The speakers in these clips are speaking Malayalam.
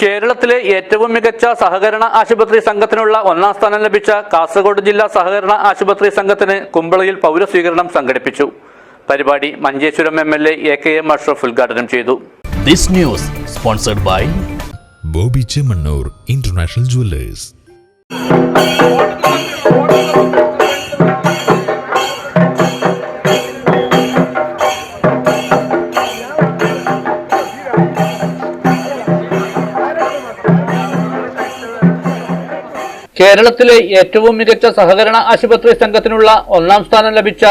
കേരളത്തിലെ ഏറ്റവും മികച്ച സഹകരണ ആശുപത്രി സംഘത്തിനുള്ള ഒന്നാം സ്ഥാനം ലഭിച്ച കാസർഗോഡ് ജില്ലാ സഹകരണ ആശുപത്രി സംഘത്തിന് കുമ്പളയിൽ പൗരസ്വീകരണം സംഘടിപ്പിച്ചു. പരിപാടി Manjeshwaram M L A A K M Ashraf ഉദ്ഘാടനം ചെയ്തു. This news sponsored by Boby Chemmanur international jewellers. കേരളത്തിലെ ഏറ്റവും മികച്ച സഹകരണ ആശുപത്രി സംഘത്തിനുള്ള ഒന്നാം സ്ഥാനം ലഭിച്ച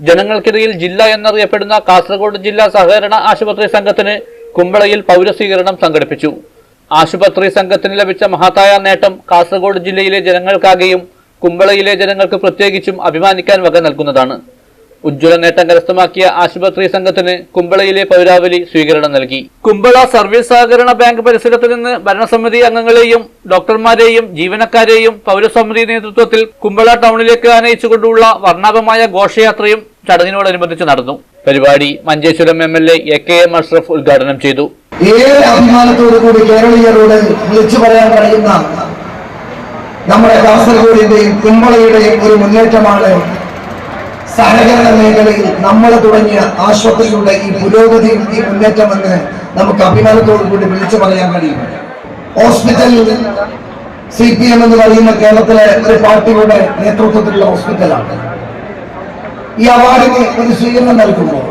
ജനങ്ങൾക്കിടയിൽ ജില്ല എന്നറിയപ്പെടുന്ന കാസർഗോഡ് ജില്ലാ സഹകരണ ആശുപത്രി സംഘത്തിന് കുമ്പളയിൽ പൗരസ്വീകരണം സംഘടിപ്പിച്ചു. ആശുപത്രി സംഘത്തിന് ലഭിച്ച മഹത്തായ നേട്ടം കാസർഗോഡ് ജില്ലയിലെ ജനങ്ങൾക്കാകെയും കുമ്പളയിലെ ജനങ്ങൾക്ക് പ്രത്യേകിച്ചും അഭിമാനിക്കാൻ വക നൽകുന്നതാണ്. ഉജ്ജ്വല നേട്ടം കരസ്ഥമാക്കിയ ആശുപത്രി സംഘത്തിന് കുമ്പളയിലെ പൗരാവലി സ്വീകരണം നൽകി. കുമ്പള സർവീസ് സഹകരണ ബാങ്ക് പരിസരത്ത് നിന്ന് ഭരണസമിതി അംഗങ്ങളെയും ഡോക്ടർമാരെയും ജീവനക്കാരെയും പൗരസമിതി നേതൃത്വത്തിൽ കുമ്പള ടൗണിലേക്ക് ആനയിച്ചുകൊണ്ടുള്ള വർണാഭമായ ഘോഷയാത്രയും ചടങ്ങിനോടനുബന്ധിച്ച് നടന്നു. പരിപാടി Manjeshwaram M L A A K M Ashraf ഉദ്ഘാടനം ചെയ്തു. ഏറെ അഭിമാനത്തോടു കൂടി കേരളീയരോട് വിളിച്ചു പറയാൻ കഴിയുന്ന നമ്മുടെ കാസർഗോഡിന്റെയും കുമ്പളയുടെയും ഒരു മുന്നേറ്റമാണ് സഹകരണ മേഖലയിൽ നമ്മൾ തുടങ്ങിയ ആശുപത്രിയുടെ ഈ പുരോഗതിയും ഈ മുന്നേറ്റമെന്ന് നമുക്ക് അഭിമാനത്തോടു കൂടി വിളിച്ചു പറയാൻ കഴിയും. ഹോസ്പിറ്റലിൽ സി പി എം എന്ന് പറയുന്ന കേരളത്തിലെ ഒരു പാർട്ടിയുടെ നേതൃത്വത്തിലുള്ള ഹോസ്പിറ്റലാണ്. ഈ അവാർഡിന് ഒരു സ്വീകരണം നൽകുമ്പോൾ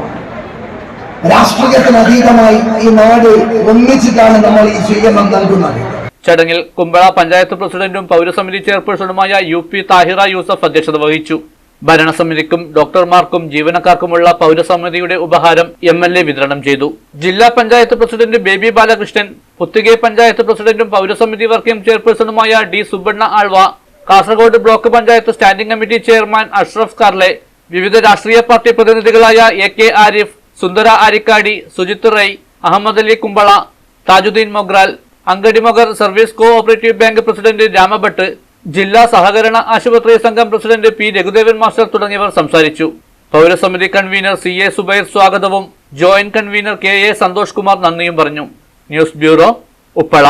രാഷ്ട്രീയത്തിന് അതീതമായി ഈ നാട് ഒന്നിച്ചിട്ടാണ് നമ്മൾ ഈ സ്വീകരണം നൽകുന്നത്. ചടങ്ങിൽ കുമ്പള പഞ്ചായത്ത് പ്രസിഡന്റും പൗരസമിതി ചെയർപേഴ്സണുമായ യു പി താഹിറ യൂസഫ് അധ്യക്ഷത വഹിച്ചു. ഭരണസമിതിക്കും ഡോക്ടർമാർക്കും ജീവനക്കാർക്കുമുള്ള പൗരസമിതിയുടെ ഉപഹാരം എം എൽ എ വിതരണം ചെയ്തു. ജില്ലാ പഞ്ചായത്ത് പ്രസിഡന്റ് ബേബി ബാലകൃഷ്ണൻ പുത്തികെ പഞ്ചായത്ത് പ്രസിഡന്റും പൗരസമിതി working ചെയർപേഴ്സണുമായ D Subbanna Alva Kasaragod block panchayat standing committee chairman Ashraf Karla വിവിധ രാഷ്ട്രീയ party പ്രതിനിധികളായ A K Arif Sundara Arikkady Sujith Rai Ahmed Ali Kumbla Thajudheen Mogral Angadimogar service cooperative bank president Ramabhat ജില്ലാ സഹകരണ ആശുപത്രി സംഘം പ്രസിഡന്റ് പി രഘുദേവൻ മാസ്റ്റർ തുടങ്ങിയവർ സംസാരിച്ചു. പൗരസമിതി കൺവീനർ സി എ സുബൈർ സ്വാഗതവും joint convener K A Santhosh Kumar നന്ദിയും പറഞ്ഞു. News bureau Uppala.